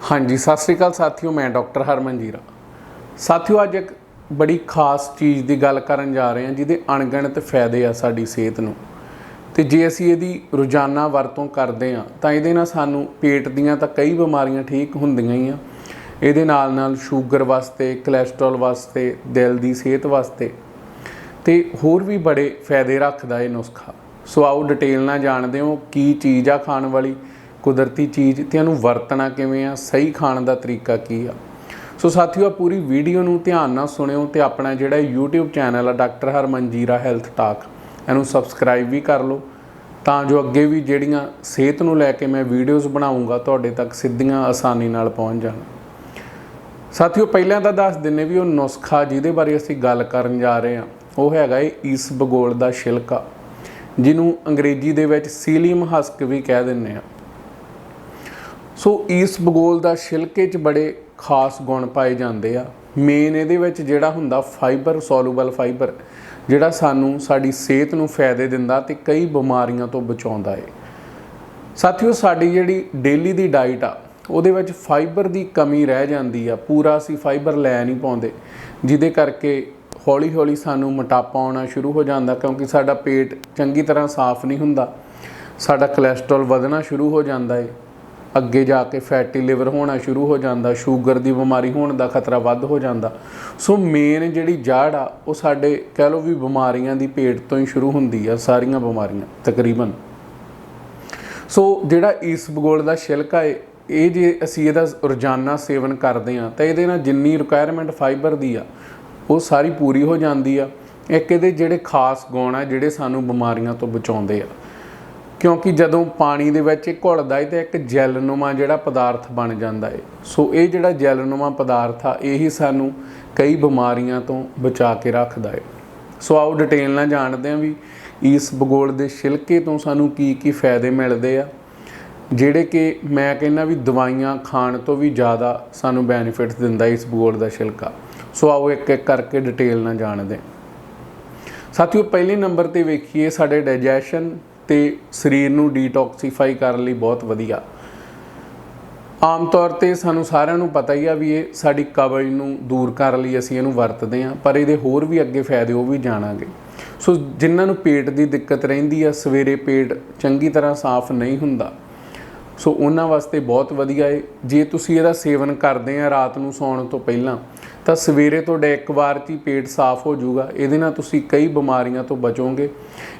ਹਾਂਜੀ, ਸਤਿ ਸ੍ਰੀ ਅਕਾਲ ਸਾਥੀਓ, ਮੈਂ ਡਾਕਟਰ ਹਰਮਨ ਜੀਰਾ। ਸਾਥੀਓ, ਅੱਜ ਇੱਕ ਬੜੀ ਖਾਸ ਚੀਜ਼ ਦੀ ਗੱਲ ਕਰਨ ਜਾ ਰਹੇ ਹਾਂ, ਜਿਹਦੇ ਅਣਗਿਣਤ ਫਾਇਦੇ ਆ ਸਾਡੀ ਸਿਹਤ ਨੂੰ। ਤੇ ਜੇ ਅਸੀਂ ਇਹਦੀ ਰੋਜ਼ਾਨਾ ਵਰਤੋਂ ਕਰਦੇ ਆ ਤਾਂ ਇਹਦੇ ਨਾਲ ਸਾਨੂੰ ਪੇਟ ਦੀਆਂ ਤਾਂ ਕਈ ਬਿਮਾਰੀਆਂ ਠੀਕ ਹੁੰਦੀਆਂ ਹੀ ਆ। ਇਹਦੇ ਨਾਲ ਨਾਲ ਸ਼ੂਗਰ ਵਾਸਤੇ ਕੋਲੇਸਟ੍ਰੋਲ ਵਾਸਤੇ, ਦਿਲ ਦੀ ਸਿਹਤ ਵਾਸਤੇ। ਤੇ ਹੋਰ ਵੀ ਬੜੇ ਫਾਇਦੇ ਰੱਖਦਾ ਇਹ ਨੁਸਖਾ। ਸੋ ਆਓ ਡਿਟੇਲ ਨਾਲ ਜਾਣਦੇ ਹਾਂ ਕੀ ਚੀਜ਼ ਆ ਖਾਣ ਵਾਲੀ ਕੁਦਰਤੀ ਚੀਜ਼ ਤੇ ਇਹਨੂੰ ਵਰਤਣਾ ਕਿਵੇਂ ਆ, ਸਹੀ ਖਾਣ ਦਾ ਤਰੀਕਾ ਕੀ ਆ। ਸੋ ਸਾਥੀਓ ਆ ਪੂਰੀ ਵੀਡੀਓ ਨੂੰ ਧਿਆਨ ਨਾਲ ਸੁਣਿਓ ਤੇ ਆਪਣਾ ਜਿਹੜਾ YouTube ਚੈਨਲ ਆ, ਡਾਕਟਰ ਹਰਮਨਜੀਰਾ ਹੈਲਥ ਟਾਕ, ਇਹਨੂੰ ਸਬਸਕ੍ਰਾਈਬ ਵੀ ਕਰ ਲਓ। ਤਾਂ ਜੋ ਅੱਗੇ ਵੀ ਜਿਹੜੀਆਂ ਸਿਹਤ ਨੂੰ ਲੈ ਕੇ ਮੈਂ ਵੀਡੀਓਜ਼ ਬਣਾਉਂਗਾ, ਤੁਹਾਡੇ ਤੱਕ ਸਿੱਧੀਆਂ ਆਸਾਨੀ ਨਾਲ ਪਹੁੰਚ ਜਾਣ। ਸਾਥੀਓ, ਪਹਿਲਾਂ ਤਾਂ ਦੱਸ ਦਿੰਨੇ ਵੀ ਉਹ ਨੁਸਖਾ ਜਿਹਦੇ ਬਾਰੇ ਅਸੀਂ ਗੱਲ ਕਰਨ ਜਾ ਰਹੇ ਹਾਂ, ਉਹ ਹੈਗਾ ਏ ਈਸ ਬਗੋਲ ਦਾ ਛਿਲਕਾ, ਜਿਹਨੂੰ ਅੰਗਰੇਜ਼ੀ ਦੇ ਵਿੱਚ ਸੀਲੀਅਮ ਹਸਕ ਵੀ ਕਹਿ ਦਿੰਨੇ ਆ। ਸੋ ਈਸ ਬਗੋਲ ਦਾ ਛਿਲਕੇ 'ਚ ਬੜੇ ਖਾਸ ਗੁਣ ਪਾਏ ਜਾਂਦੇ ਆ। ਮੇਨ ਇਹਦੇ ਵਿੱਚ ਜਿਹੜਾ ਹੁੰਦਾ ਫਾਈਬਰ ਸੋਲੂਬਲ ਫਾਈਬਰ ਜਿਹੜਾ ਸਾਨੂੰ ਸਾਡੀ ਸਿਹਤ ਨੂੰ ਫਾਇਦੇ ਦਿੰਦਾ ਤੇ ਕਈ ਬਿਮਾਰੀਆਂ ਤੋਂ ਬਚਾਉਂਦਾ ਏ। ਸਾਥੀਓ, ਸਾਡੀ ਜਿਹੜੀ ਡੇਲੀ ਦੀ ਡਾਈਟ ਆ, ਉਹਦੇ ਵਿੱਚ ਫਾਈਬਰ ਦੀ ਕਮੀ ਰਹਿ ਜਾਂਦੀ ਆ। ਪੂਰਾ ਅਸੀਂ ਫਾਈਬਰ ਲੈ ਨਹੀਂ ਪਾਉਂਦੇ, ਜਿਹਦੇ ਕਰਕੇ ਹੌਲੀ ਹੌਲੀ ਸਾਨੂੰ ਮੋਟਾਪਾ ਆਉਣਾ ਸ਼ੁਰੂ ਹੋ ਜਾਂਦਾ, ਕਿਉਂਕਿ ਸਾਡਾ ਪੇਟ ਚੰਗੀ ਤਰ੍ਹਾਂ ਸਾਫ਼ ਨਹੀਂ ਹੁੰਦਾ। ਸਾਡਾ ਕੋਲੇਸਟ੍ਰੋਲ ਵਧਣਾ ਸ਼ੁਰੂ ਹੋ ਜਾਂਦਾ ਏ। ਅੱਗੇ ਜਾ ਕੇ ਫੈਟੀ ਲਿਵਰ ਹੋਣਾ ਸ਼ੁਰੂ ਹੋ ਜਾਂਦਾ ਸ਼ੂਗਰ ਦੀ ਬਿਮਾਰੀ ਹੋਣ ਦਾ ਖਤਰਾ ਵੱਧ ਹੋ ਜਾਂਦਾ। ਸੋ ਮੇਨ ਜਿਹੜੀ ਜੜ ਆ, ਉਹ ਸਾਡੇ ਕਹਿ ਲਓ ਵੀ ਬਿਮਾਰੀਆਂ ਦੀ ਪੇਟ ਤੋਂ ਹੀ ਸ਼ੁਰੂ ਹੁੰਦੀ ਆ, ਸਾਰੀਆਂ ਬਿਮਾਰੀਆਂ, ਤਕਰੀਬਨ। ਸੋ ਜਿਹੜਾ ਈਸ ਬਗੋਲ ਦਾ ਛਿਲਕਾ ਹੈ ਇਹ ਜੇ ਅਸੀਂ ਇਹਦਾ ਰੋਜ਼ਾਨਾ ਸੇਵਨ ਕਰਦੇ ਆ, ਤਾਂ ਇਹਦੇ ਨਾਲ ਜਿੰਨੀ ਰਿਕੁਆਇਰਮੈਂਟ ਫਾਈਬਰ ਦੀ ਆ, ਉਹ ਸਾਰੀ ਪੂਰੀ ਹੋ ਜਾਂਦੀ ਆ। ਇੱਕ ਇਹਦੇ ਜਿਹੜੇ ਖਾਸ ਗੁਣ ਆ, ਜਿਹੜੇ ਸਾਨੂੰ ਬਿਮਾਰੀਆਂ ਤੋਂ ਬਚਾਉਂਦੇ ਆ। ਕਿਉਂਕਿ ਜਦੋਂ ਪਾਣੀ ਦੇ ਵਿੱਚ ਇਹ ਘੁਲਦਾ ਹੈ ਤਾਂ ਇੱਕ ਜੈਲਨੁਮਾ ਜਿਹੜਾ ਪਦਾਰਥ ਬਣ ਜਾਂਦਾ ਹੈ ਸੋ ਇਹ ਜਿਹੜਾ ਜੈਲਨੁਮਾ ਪਦਾਰਥ ਆ, ਇਹੀ ਸਾਨੂੰ ਕਈ ਬਿਮਾਰੀਆਂ ਤੋਂ ਬਚਾ ਕੇ ਰੱਖਦਾ ਹੈ ਸੋ ਆਓ ਡਿਟੇਲ ਨਾਲ ਜਾਣਦੇ ਹਾਂ ਵੀ ਇਸ ਭੂਗੋਲ ਦੇ ਛਿਲਕੇ ਤੋਂ ਸਾਨੂੰ ਕੀ ਕੀ ਫਾਇਦੇ ਮਿਲਦੇ ਆ, ਜਿਹੜੇ ਕਿ ਮੈਂ ਕਹਿੰਦਾ ਵੀ ਦਵਾਈਆਂ ਖਾਣ ਤੋਂ ਵੀ ਜ਼ਿਆਦਾ ਸਾਨੂੰ ਬੈਨੀਫਿਟਸ ਦਿੰਦਾ ਇਸ ਭੂਗੋਲ ਦਾ ਛਿਲਕਾ। ਸੋ ਆਓ ਇੱਕ ਇੱਕ ਕਰਕੇ ਡਿਟੇਲ ਨਾਲ ਜਾਣਦੇ ਹਾਂ ਸਾਥੀਓ, ਪਹਿਲੇ ਨੰਬਰ ਤੇ ਵੇਖੀਏ ਸਾਡੇ ਡਾਈਜੈਸ਼ਨ ਤੇ ਸਰੀਰ ਨੂੰ ਡੀਟੌਕਸੀਫਾਈ ਕਰਨ ਲਈ ਬਹੁਤ ਵਧੀਆ। ਆਮ ਤੌਰ ਤੇ ਸਾਨੂੰ ਸਾਰਿਆਂ ਨੂੰ ਪਤਾ ਹੀ ਆ ਵੀ ਇਹ ਸਾਡੀ ਕਬਜ਼ ਨੂੰ ਦੂਰ ਕਰਨ ਲਈ ਅਸੀਂ ਇਹਨੂੰ ਵਰਤਦੇ ਹਾਂ, ਪਰ ਇਹਦੇ ਹੋਰ ਵੀ ਅੱਗੇ ਫਾਇਦੇ ਉਹ ਵੀ ਜਾਣਾਂਗੇ। ਸੋ ਜਿਨ੍ਹਾਂ ਨੂੰ ਪੇਟ ਦੀ ਦਿੱਕਤ ਰਹਿੰਦੀ ਆ, ਸਵੇਰੇ ਪੇਟ ਚੰਗੀ ਤਰ੍ਹਾਂ ਸਾਫ਼ ਨਹੀਂ ਹੁੰਦਾ। ਸੋ ਉਹਨਾਂ ਵਾਸਤੇ ਬਹੁਤ ਵਧੀਆ ਹੈ ਜੇ ਤੁਸੀਂ ਇਹਦਾ ਸੇਵਨ ਕਰਦੇ ਆ ਰਾਤ ਨੂੰ ਸੌਣ ਤੋਂ ਪਹਿਲਾਂ ਤਾਂ ਸਵੇਰੇ ਤੁਹਾਡੇ ਇੱਕ ਵਾਰ 'ਚ ਹੀ ਪੇਟ ਸਾਫ਼ ਹੋ ਜਾਊਗਾ। ਇਹਦੇ ਨਾਲ ਤੁਸੀਂ ਕਈ ਬਿਮਾਰੀਆਂ ਤੋਂ ਬਚੋਗੇ।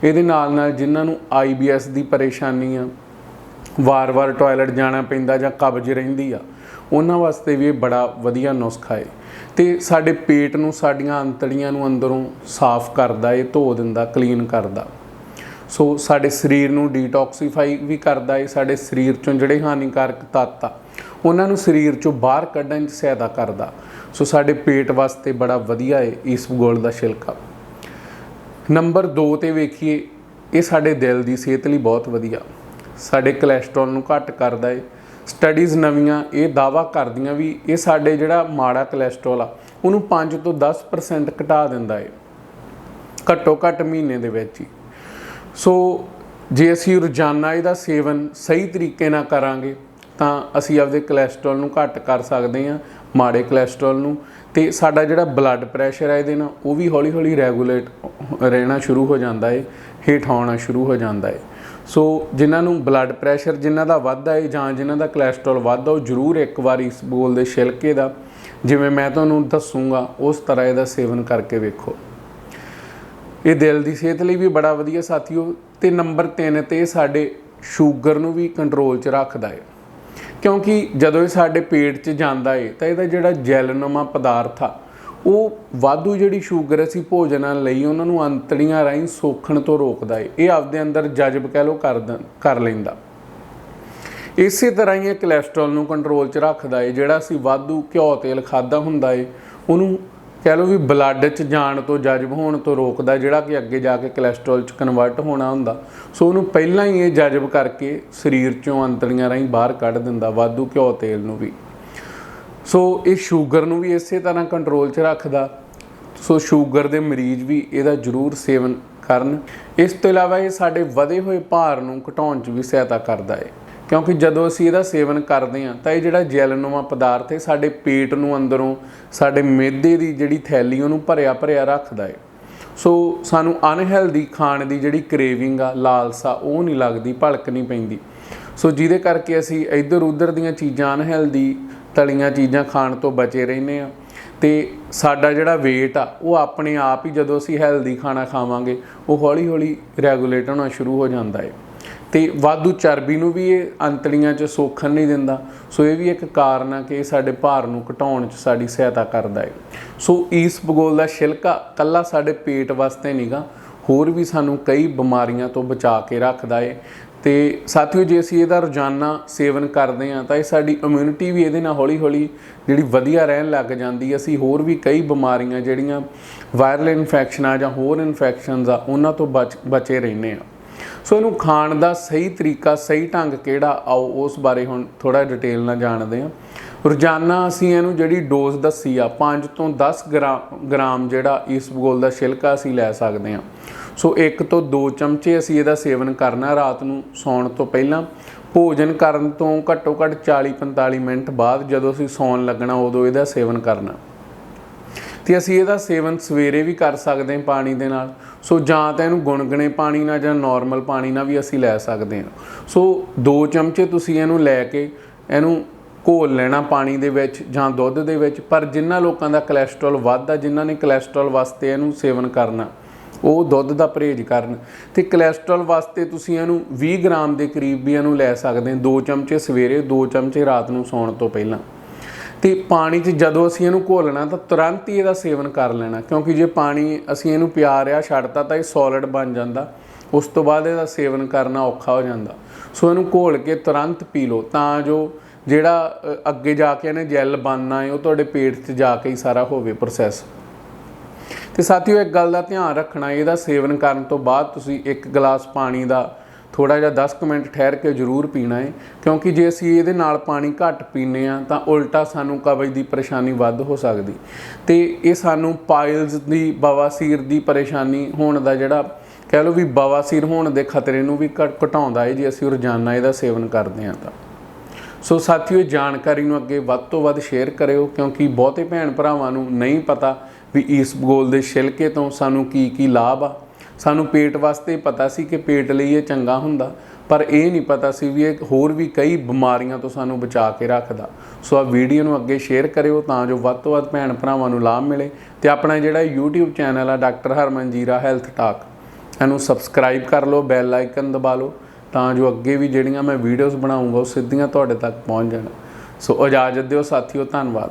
ਇਹਦੇ ਨਾਲ ਨਾਲ ਜਿਨ੍ਹਾਂ ਨੂੰ ਆਈਬੀਐਸ ਦੀ ਪਰੇਸ਼ਾਨੀ ਆ, ਵਾਰ-ਵਾਰ ਟਾਇਲਟ ਜਾਣਾ ਪੈਂਦਾ ਜਾਂ ਕਬਜ਼ ਰਹਿੰਦੀ ਆ, ਉਹਨਾਂ ਵਾਸਤੇ ਵੀ ਇਹ ਬੜਾ ਵਧੀਆ ਨੁਸਖਾ ਹੈ ਤੇ ਸਾਡੇ ਪੇਟ ਨੂੰ, ਸਾਡੀਆਂ ਅੰਤੜੀਆਂ ਨੂੰ ਅੰਦਰੋਂ ਸਾਫ਼ ਕਰਦਾ ਏ, ਧੋ ਦਿੰਦਾ, ਕਲੀਨ ਕਰਦਾ। ਸੋ ਸਾਡੇ ਸਰੀਰ ਨੂੰ ਡੀਟੌਕਸੀਫਾਈ ਵੀ ਕਰਦਾ ਏ, ਸਾਡੇ ਸਰੀਰ ਚੋਂ ਜਿਹੜੇ ਹਾਨੀਕਾਰਕ ਤੱਤ ਆ, ਉਹਨਾਂ ਨੂੰ ਸਰੀਰ ਚੋਂ ਬਾਹਰ ਕੱਢਣ 'ਚ ਸਹਾਇਤਾ ਕਰਦਾ। ਸੋ ਸਾਡੇ ਪੇਟ ਵਾਸਤੇ ਬੜਾ ਵਧੀਆ ਏ ਇਸ ਗੋਲ ਦਾ ਛਿਲਕਾ। ਨੰਬਰ 2 ਤੇ ਵੇਖੀਏ, ਇਹ ਸਾਡੇ ਦਿਲ ਦੀ ਸਿਹਤ ਲਈ ਬਹੁਤ ਵਧੀਆ। ਸਾਡੇ ਕੋਲੇਸਟ੍ਰੋਲ ਨੂੰ ਘੱਟ ਕਰਦਾ ਏ। ਸਟੱਡੀਜ਼ ਨਵੀਆਂ ਇਹ ਦਾਵਾ ਕਰਦੀਆਂ ਵੀ ਇਹ ਸਾਡੇ ਜਿਹੜਾ ਮਾੜਾ ਕੋਲੇਸਟ੍ਰੋਲ ਆ, ਉਹਨੂੰ 5 ਤੋਂ 10% ਘਟਾ ਦਿੰਦਾ ਏ। ਘੱਟੋ ਘੱਟ ਮਹੀਨੇ ਦੇ ਵਿੱਚ ਹੀ। ਸੋ ਜੇ ਅਸੀਂ ਰੋਜ਼ਾਨਾ ਇਹਦਾ ਸੇਵਨ ਸਹੀ ਤਰੀਕੇ ਨਾਲ ਕਰਾਂਗੇ, ਤਾਂ ਅਸੀਂ ਆਪਦੇ ਕੋਲੇਸਟ੍ਰੋਲ ਨੂੰ ਘੱਟ ਕਰ ਸਕਦੇ ਹਾਂ। ਮਾੜੇ ਕੋਲੇਸਟ੍ਰੋਲ ਨੂੰ, ਤੇ ਸਾਡਾ ਜਿਹੜਾ ਬਲੱਡ ਪ੍ਰੈਸ਼ਰ ਹੈ ਇਹਦੇ ਨਾਲ, ਉਹ ਵੀ ਹੌਲੀ ਹੌਲੀ ਰੈਗੂਲੇਟ ਰਹਿਣਾ ਸ਼ੁਰੂ ਹੋ ਜਾਂਦਾ ਹੈ ਹੇਠ ਆਉਣਾ ਸ਼ੁਰੂ ਹੋ ਜਾਂਦਾ ਹੈ ਸੋ ਜਿਨ੍ਹਾਂ ਨੂੰ ਬਲੱਡ ਪ੍ਰੈਸ਼ਰ ਜਿਨ੍ਹਾਂ ਦਾ ਵੱਧਦਾ ਹੈ ਜਾਂ ਜਿਨ੍ਹਾਂ ਦਾ ਕੋਲੇਸਟ੍ਰੋਲ ਵੱਧਦਾ ਉਹ ਜ਼ਰੂਰ ਇੱਕ ਵਾਰੀ ਇਸ ਬੋਲ ਦੇ ਛਿਲਕੇ ਦਾ, ਜਿਵੇਂ ਮੈਂ ਤੁਹਾਨੂੰ ਦੱਸੂਗਾ, ਉਸ ਤਰ੍ਹਾਂ ਇਹਦਾ ਸੇਵਨ ਕਰਕੇ ਵੇਖੋ। ਇਹ ਦਿਲ ਦੀ ਸਿਹਤ ਲਈ ਵੀ ਬੜਾ ਵਧੀਆ ਸਾਥੀਓ, ਤੇ ਨੰਬਰ 3 ਤੇ ਸਾਡੇ ਸ਼ੂਗਰ ਨੂੰ ਵੀ ਕੰਟਰੋਲ 'ਚ ਰੱਖਦਾ ਹੈ ਕਿਉਂਕਿ ਜਦੋਂ ਇਹ ਸਾਡੇ ਪੇਟ 'ਚ ਜਾਂਦਾ ਏ, ਤਾਂ ਇਹਦਾ ਜਿਹੜਾ ਜੈਲਨੁਮਾ ਪਦਾਰਥ ਆ, ਉਹ ਵਾਧੂ ਜਿਹੜੀ ਸ਼ੂਗਰ ਅਸੀਂ ਭੋਜਨਾਂ ਲਈ ਉਹਨਾਂ ਨੂੰ ਅੰਤੜੀਆਂ ਰਾਹੀਂ ਸੋਖਣ ਤੋਂ ਰੋਕਦਾ ਏ। ਇਹ ਆਪਦੇ ਅੰਦਰ ਜਜ਼ਬ ਕਹਿ ਲੋ ਕਰ ਕਰ ਲੈਂਦਾ। ਇਸੇ ਤਰ੍ਹਾਂ ਹੀ ਇਹ ਕੋਲੇਸਟ੍ਰੋਲ ਨੂੰ ਕੰਟਰੋਲ 'ਚ ਰੱਖਦਾ ਏ, ਜਿਹੜਾ ਅਸੀਂ ਵਾਧੂ ਘਿਓ ਤੇਲ ਖਾਦਾ ਹੁੰਦਾ ਏ, ਉਹਨੂੰ ਕਹਿ ਲਓ ਵੀ ਬਲੱਡ 'ਚ ਜਾਣ ਤੋਂ ਜਜ਼ਬ ਹੋਣ ਤੋਂ ਰੋਕਦਾ, ਜਿਹੜਾ ਕਿ ਅੱਗੇ ਜਾ ਕੇ ਕੋਲੇਸਟ੍ਰੋਲ 'ਚ ਕਨਵਰਟ ਹੋਣਾ ਹੁੰਦਾ, ਸੋ ਉਹਨੂੰ ਪਹਿਲਾਂ ਹੀ ਇਹ ਜਜ਼ਬ ਕਰਕੇ ਸਰੀਰ 'ਚੋਂ ਅੰਤੜੀਆਂ ਰਾਹੀਂ ਬਾਹਰ ਕੱਢ ਦਿੰਦਾ, ਵਾਧੂ ਘਿਓ ਤੇਲ ਨੂੰ ਵੀ। ਸੋ ਇਹ ਸ਼ੂਗਰ ਨੂੰ ਵੀ ਇਸੇ ਤਰ੍ਹਾਂ ਕੰਟਰੋਲ 'ਚ ਰੱਖਦਾ, ਸੋ ਸ਼ੂਗਰ ਦੇ ਮਰੀਜ਼ ਵੀ ਇਹਦਾ ਜ਼ਰੂਰ ਸੇਵਨ ਕਰਨ। ਇਸ ਤੋਂ ਇਲਾਵਾ ਇਹ ਸਾਡੇ ਵਧੇ ਹੋਏ ਭਾਰ ਨੂੰ ਘਟਾਉਣ 'ਚ ਵੀ ਸਹਾਇਤਾ ਕਰਦਾ ਹੈ ਕਿਉਂਕਿ ਜਦੋਂ ਅਸੀਂ ਇਹਦਾ ਸੇਵਨ ਕਰਦੇ ਹਾਂ, ਤਾਂ ਇਹ ਜਿਹੜਾ ਜੈਲਨੁਮਾ ਪਦਾਰਥ ਹੈ, ਸਾਡੇ ਪੇਟ ਨੂੰ ਅੰਦਰੋਂ, ਸਾਡੇ ਮਿਹਦੇ ਦੀ ਜਿਹੜੀ ਥੈਲੀ, ਉਹਨੂੰ ਭਰਿਆ ਭਰਿਆ ਰੱਖਦਾ ਹੈ। ਸੋ ਸਾਨੂੰ ਅਨਹੈਲਦੀ ਖਾਣ ਦੀ ਜਿਹੜੀ ਕ੍ਰੇਵਿੰਗ ਆ, ਲਾਲਸਾ, ਉਹ ਨਹੀਂ ਲੱਗਦੀ, ਭਲਕ ਨਹੀਂ ਪੈਂਦੀ। ਸੋ ਜਿਹਦੇ ਕਰਕੇ ਅਸੀਂ ਇੱਧਰ ਉੱਧਰ ਦੀਆਂ ਚੀਜ਼ਾਂ, ਅਨਹੈਲਦੀ ਤਲੀਆਂ ਚੀਜ਼ਾਂ ਖਾਣ ਤੋਂ ਬਚੇ ਰਹਿੰਦੇ ਆ ਤੇ ਸਾਡਾ ਜਿਹੜਾ weight ਆ, ਉਹ ਆਪਣੇ ਆਪ ਹੀ ਜਦੋਂ ਅਸੀਂ ਹੈਲਦੀ ਖਾਣਾ ਖਾਵਾਂਗੇ, ਉਹ ਹੌਲੀ ਹੌਲੀ ਰੈਗੂਲੇਟ ਹੋਣਾ ਸ਼ੁਰੂ ਹੋ ਜਾਂਦਾ ਹੈ। ਤੇ ਵਾਧੂ ਚਰਬੀ ਨੂੰ ਵੀ ਇਹ ਅੰਤੜੀਆਂ 'ਚ ਸੋਖਣ ਨਹੀਂ ਦਿੰਦਾ। ਸੋ ਇਹ ਵੀ ਇੱਕ ਕਾਰਨ ਆ ਕਿ ਇਹ ਸਾਡੇ ਭਾਰ ਨੂੰ ਘਟਾਉਣ 'ਚ ਸਾਡੀ ਸਹਾਇਤਾ ਕਰਦਾ ਹੈ। ਸੋ ਇਸ ਭੂਗੋਲ ਦਾ ਛਿਲਕਾ ਕੱਲਾ ਸਾਡੇ ਪੇਟ ਵਾਸਤੇ ਨਹੀਂਗਾ ਹੋਰ ਵੀ ਸਾਨੂੰ ਕਈ ਬਿਮਾਰੀਆਂ ਤੋਂ ਬਚਾ ਕੇ ਰੱਖਦਾ ਹੈ ਤੇ ਸਾਥੀਓ, ਜੇ ਅਸੀਂ ਇਹਦਾ ਰੋਜ਼ਾਨਾ ਸੇਵਨ ਕਰਦੇ ਹਾਂ, ਤਾਂ ਇਹ ਸਾਡੀ ਇਮਿਊਨਿਟੀ ਵੀ ਇਹਦੇ ਨਾਲ ਹੌਲੀ-ਹੌਲੀ ਜਿਹੜੀ ਵਧੀਆ ਰਹਿਣ ਲੱਗ ਜਾਂਦੀ ਅਸੀਂ ਹੋਰ ਵੀ ਕਈ ਬਿਮਾਰੀਆਂ ਜਿਹੜੀਆਂ ਵਾਇਰਲ ਇਨਫੈਕਸ਼ਨਾਂ ਜਾਂ ਹੋਰ ਇਨਫੈਕਸ਼ਨਸ ਆ, ਉਹਨਾਂ ਤੋਂ ਬਚ ਬਚੇ ਰਹਿੰਦੇ ਆ ਸੋ ਇਹਨੂੰ ਖਾਣ ਦਾ ਸਹੀ ਤਰੀਕਾ, ਸਹੀ ਢੰਗ ਕਿਹੜਾ? ਆਓ ਉਸ ਬਾਰੇ ਹੁਣ ਥੋੜਾ ਡਿਟੇਲ ਨਾਲ ਜਾਣਦੇ ਹਾਂ। ਰੋਜ਼ਾਨਾ ਅਸੀਂ ਇਹਨੂੰ ਜਿਹੜੀ ਡੋਜ਼ ਦੱਸੀ ਆ 5 ਤੋਂ 10 ਗ੍ਰਾਮ ਗ੍ਰਾਮ ਜਿਹੜਾ ਇਸ ਭੂਗੋਲ ਦਾ ਛਿਲਕਾ ਅਸੀਂ ਲੈ ਸਕਦੇ ਹਾਂ। ਸੋ 1 ਤੋਂ 2 ਚਮਚੇ ਅਸੀਂ ਇਹਦਾ ਸੇਵਨ ਕਰਨਾ ਰਾਤ ਨੂੰ ਸੌਣ ਤੋਂ ਪਹਿਲਾਂ। ਭੋਜਨ ਕਰਨ ਤੋਂ ਘੱਟੋ ਘੱਟ 40-45 ਮਿੰਟ ਬਾਅਦ ਜਦੋਂ ਅਸੀਂ ਸੌਣ ਲੱਗਣਾ ਉਦੋਂ ਇਹਦਾ ਸੇਵਨ ਕਰਨਾ। ਤੇ ਅਸੀਂ ਇਹਦਾ ਸੇਵਨ ਸਵੇਰੇ ਵੀ ਕਰ ਸਕਦੇ ਹਾਂ ਪਾਣੀ ਦੇ ਨਾਲ। ਸੋ ਜਾਂ ਤਾਂ ਇਹਨੂੰ ਗੁਣਗੁਣੇ ਪਾਣੀ ਨਾਲ ਜਾਂ ਨਾਰਮਲ ਪਾਣੀ ਨਾਲ ਵੀ ਅਸੀਂ ਲੈ ਸਕਦੇ ਹਾਂ। ਸੋ 2 ਚਮਚੇ ਤੁਸੀਂ ਇਹਨੂੰ ਲੈ ਕੇ ਇਹਨੂੰ ਘੋਲ ਲੈਣਾ ਪਾਣੀ ਦੇ ਵਿੱਚ ਜਾਂ ਦੁੱਧ ਦੇ ਵਿੱਚ, ਪਰ ਜਿਨ੍ਹਾਂ ਲੋਕਾਂ ਦਾ ਕੋਲੇਸਟ੍ਰੋਲ ਵੱਧਦਾ ਜਿਨ੍ਹਾਂ ਨੇ ਕੋਲੇਸਟ੍ਰੋਲ ਵਾਸਤੇ ਇਹਨੂੰ ਸੇਵਨ ਕਰਨਾ, ਉਹ ਦੁੱਧ ਦਾ ਪਰਹੇਜ਼ ਕਰਨ। ਤੇ ਕੋਲੇਸਟ੍ਰੋਲ ਵਾਸਤੇ ਤੁਸੀਂ ਇਹਨੂੰ 20 ਗ੍ਰਾਮ ਦੇ ਕਰੀਬ ਵੀ ਇਹਨੂੰ ਲੈ ਸਕਦੇ ਹੋ। 2 ਚਮਚੇ ਸਵੇਰੇ 2 ਚਮਚੇ ਰਾਤ ਨੂੰ ਸੌਣ ਤੋਂ ਪਹਿਲਾਂ। ਤੇ ਪਾਣੀ 'ਚ ਜਦੋਂ ਅਸੀਂ ਇਹਨੂੰ ਘੋਲਣਾ ਤਾਂ ਤੁਰੰਤ ਹੀ ਇਹਦਾ ਸੇਵਨ ਕਰ ਲੈਣਾ, ਕਿਉਂਕਿ ਜੇ ਪਾਣੀ ਅਸੀਂ ਇਹਨੂੰ ਪਿਆ ਰਿਆ ਛੱਡਤਾ ਤਾਂ ਇਹ ਸੋਲਿਡ ਬਣ ਜਾਂਦਾ। ਉਸ ਤੋਂ ਬਾਅਦ ਇਹਦਾ ਸੇਵਨ ਕਰਨਾ ਔਖਾ ਹੋ ਜਾਂਦਾ। ਸੋ ਇਹਨੂੰ ਘੋਲ ਕੇ ਤੁਰੰਤ ਪੀ ਲਓ, ਤਾਂ ਜੋ ਜਿਹੜਾ ਅੱਗੇ ਜਾ ਕੇ ਇਹਨੇ ਜੈਲ ਬਣਨਾ ਹੈ ਉਹ ਤੁਹਾਡੇ ਪੇਟ 'ਚ ਜਾ ਕੇ ਹੀ ਸਾਰਾ ਹੋਵੇ ਪ੍ਰੋਸੈਸ ਤੇ ਸਾਥੀਓ, ਇੱਕ ਗੱਲ ਦਾ ਧਿਆਨ ਰੱਖਣਾ, ਇਹਦਾ ਸੇਵਨ ਕਰਨ ਤੋਂ ਬਾਅਦ ਤੁਸੀਂ ਇੱਕ ਗਲਾਸ ਪਾਣੀ ਦਾ ਥੋੜਾ ਜਿਹਾ 10 ਕੁ ਮਿੰਟ ਠਹਿਰ ਕੇ ਜ਼ਰੂਰ ਪੀਣਾ ਹੈ ਕਿਉਂਕਿ ਜੇ ਅਸੀਂ ਇਹਦੇ ਨਾਲ ਪਾਣੀ ਘੱਟ ਪੀਨੇ ਆ ਤਾਂ ਉਲਟਾ ਸਾਨੂੰ ਕਬਜ਼ ਦੀ ਪਰੇਸ਼ਾਨੀ ਵੱਧ ਹੋ ਸਕਦੀ। ਤੇ ਇਹ ਸਾਨੂੰ ਪਾਇਲਸ ਦੀ, ਬਵਾਸੀਰ ਦੀ ਪਰੇਸ਼ਾਨੀ ਹੋਣ ਦਾ ਜਿਹੜਾ ਕਹਿ ਲਓ ਵੀ ਬਵਾਸੀਰ ਹੋਣ ਦੇ ਖਤਰੇ ਨੂੰ ਵੀ ਘਟ- ਘਟਾਉਂਦਾ ਹੈ ਜੇ ਅਸੀਂ ਰੋਜ਼ਾਨਾ ਇਹਦਾ ਸੇਵਨ ਕਰਦੇ ਹਾਂ ਤਾਂ। ਸੋ ਸਾਥੀਓ ਇਹ ਜਾਣਕਾਰੀ ਨੂੰ ਅੱਗੇ ਵੱਧ ਤੋਂ ਵੱਧ ਸ਼ੇਅਰ ਕਰਿਓ, ਕਿਉਂਕਿ ਬਹੁਤੇ ਭੈਣ ਭਰਾਵਾਂ ਨੂੰ ਨਹੀਂ ਪਤਾ ਵੀ ਇਸ ਗੋਲ ਦੇ ਛਿਲਕੇ ਤੋਂ ਸਾਨੂੰ ਕੀ ਕੀ ਲਾਭ ਆ। ਸਾਨੂੰ ਪੇਟ ਵਾਸਤੇ ਪਤਾ ਸੀ ਕਿ ਪੇਟ ਲਈ ਇਹ ਚੰਗਾ ਹੁੰਦਾ, ਪਰ ਇਹ ਨਹੀਂ ਪਤਾ ਸੀ ਵੀ ਇਹ ਹੋਰ ਵੀ ਕਈ ਬਿਮਾਰੀਆਂ ਤੋਂ ਸਾਨੂੰ ਬਚਾ ਕੇ ਰੱਖਦਾ। ਸੋ ਆ ਵੀਡੀਓ ਨੂੰ ਅੱਗੇ ਸ਼ੇਅਰ ਕਰਿਓ ਤਾਂ ਜੋ ਵੱਧ ਤੋਂ ਵੱਧ ਭੈਣ ਭਰਾਵਾਂ ਨੂੰ ਲਾਭ ਮਿਲੇ ਤੇ ਆਪਣਾ ਜਿਹੜਾ YouTube ਚੈਨਲ ਆ doctor Harman Jeera health talk, ਇਹਨੂੰ ਸਬਸਕ੍ਰਾਈਬ ਕਰ ਲਓ, ਬੈਲ ਆਈਕਨ ਦਬਾ ਲਓ ਤਾਂ ਜੋ ਅੱਗੇ ਵੀ ਜਿਹੜੀਆਂ ਮੈਂ ਵੀਡੀਓਜ਼ ਬਣਾਉਂਗਾ ਉਹ ਸਿੱਧੀਆਂ ਤੁਹਾਡੇ ਤੱਕ ਪਹੁੰਚ ਜਾਣ। ਸੋ ਇਜਾਜ਼ਤ ਦਿਓ ਸਾਥੀਓ, ਧੰਨਵਾਦ।